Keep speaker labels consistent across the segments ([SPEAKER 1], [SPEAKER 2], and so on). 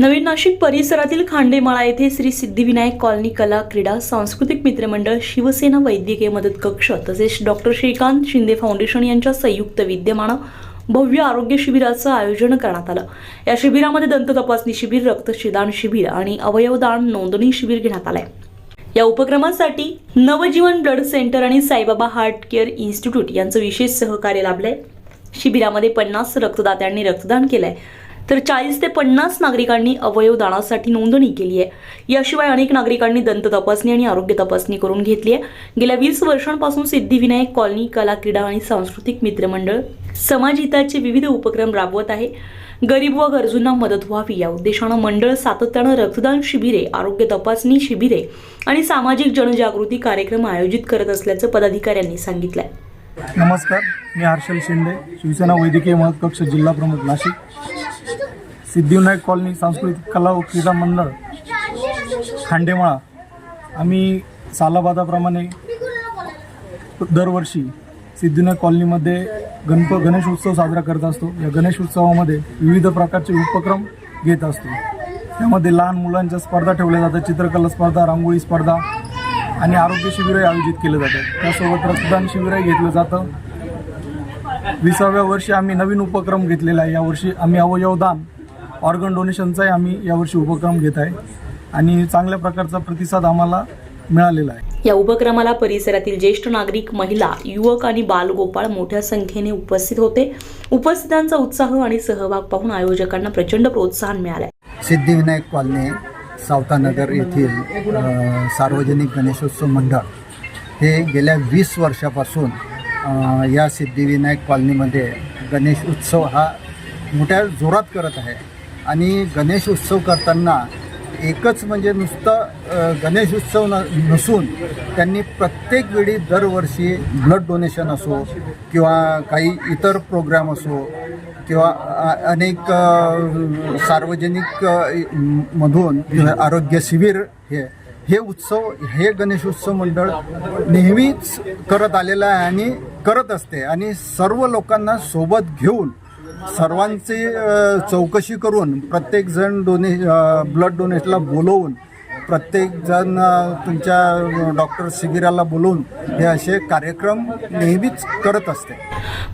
[SPEAKER 1] नवीन नाशिक परिसरातील खांडेमाळा येथे श्री सिद्धिविनायक कॉलनी कला क्रीडा सांस्कृतिक मित्रमंडळ शिवसेना वैद्यकीय मदत कक्ष तसेच डॉक्टर श्रीकांत शिंदे फाउंडेशन यांच्या संयुक्त विद्यमानं भव्य आरोग्य शिबिराचं आयोजन करण्यात आलं. या शिबिरामध्ये दंत तपासणी शिबिर रक्तशिदान शिबिर आणि अवयवदान नोंदणी शिबिर घेण्यात आलंय. या उपक्रमासाठी नवजीवन ब्लड सेंटर आणि साईबाबा हार्ट केअर इन्स्टिट्यूट यांचं विशेष सहकार्य लाभलंय. शिबिरामध्ये पन्नास रक्तदात्यांनी रक्तदान केलंय. तर चाळीस ते पन्नास नागरिकांनी अवयव दानासाठी नोंदणी केली आहे. याशिवाय अनेक नागरिकांनी दंत तपासणी आणि आरोग्य तपासणी करून घेतली आहे. गेल्या वीस वर्षांपासून सिद्धिविनायक कॉलनी कला क्रीडा आणि सांस्कृतिक मित्रमंडळ समाजहिताचे विविध उपक्रम राबवत आहे. गरीब व गरजूंना मदत व्हावी या उद्देशानं मंडळ सातत्यानं रक्तदान शिबिरे आरोग्य तपासणी शिबिरे आणि सामाजिक जनजागृती कार्यक्रम आयोजित करत असल्याचं पदाधिकाऱ्यांनी सांगितलंय.
[SPEAKER 2] नमस्कार मी हर्षल शिंदे शिवसेना वैद्यकीय मदत कक्ष जिल्हा प्रमुख नाशिक. सिद्धिविनायक कॉलनी सांस्कृतिक कला व क्रीडा मंडळ खांडेमाळा. आम्ही सालाबादाप्रमाणे दरवर्षी सिद्धिविनायक कॉलनीमध्ये गणप गणेश उत्सव साजरा करत असतो. या गणेश उत्सवामध्ये विविध प्रकारचे उपक्रम घेत असतो. त्यामध्ये लहान मुलांच्या स्पर्धा ठेवल्या जातात. चित्रकला स्पर्धा रांगोळी स्पर्धा आणि आरोग्य शिबिरही आयोजित केलं जातं त्यासोबत रक्तदान शिबिरही घेतलं जातं. विसाव्या वर्षी आम्ही नवीन उपक्रम घेतलेला आहे. यावर्षी आम्ही अवयवदान ऑर्गन डोनेशनचाही आम्ही यावर्षी उपक्रम घेत आहे. आणि चांगल्या प्रकारचा प्रतिसाद आम्हाला मिळालेला आहे.
[SPEAKER 1] या उपक्रमाला परिसरातील ज्येष्ठ नागरिक महिला युवक आणि बालगोपाळ मोठ्या संख्येने उपस्थित होते. उपस्थितांचा उत्साह आणि सहभाग पाहून आयोजकांना प्रचंड प्रोत्साहन मिळाले.
[SPEAKER 3] सिद्धिविनायक कॉलनी सावतानगर येथील सार्वजनिक गणेशोत्सव मंडळ. हे गेल्या वीस वर्षापासून या सिद्धिविनायक कॉलनीमध्ये गणेश उत्सव हा मोठ्या जोरात करत आहे. आणि गणेश उत्सव करताना एकच म्हणजे नुसतं गणेश उत्सव न नसून त्यांनी प्रत्येक वेळी दरवर्षी ब्लड डोनेशन असो किंवा काही इतर प्रोग्राम असो किंवा अनेक सार्वजनिक मधून आरोग्य शिबिर हे हे उत्सव हे गणेश उत्सव मंडळ नेहमीच करत आलेलं आहे आणि करत असते. आणि सर्व लोकांना सोबत घेऊन सर्वांची चौकशी करून प्रत्येकजण डोने ब्लड डोनेटला बोलवून प्रत्येकजण तुमच्या डॉक्टर शिबिराला बोलवून हे असे कार्यक्रम नेहमीच करत असते.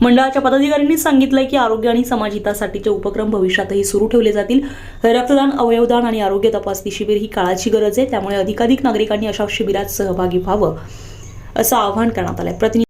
[SPEAKER 1] मंडळाच्या पदाधिकाऱ्यांनी सांगितलंय की आरोग्य आणि समाज हितासाठीचे उपक्रम भविष्यातही सुरू ठेवले जातील. रक्तदान अवयवदान आणि आरोग्य तपासणी शिबिर ही काळाची गरज आहे त्यामुळे अधिकाधिक नागरिकांनी अशा शिबिरात सहभागी व्हावं असं आवाहन करण्यात आलंय. प्रतिनिधी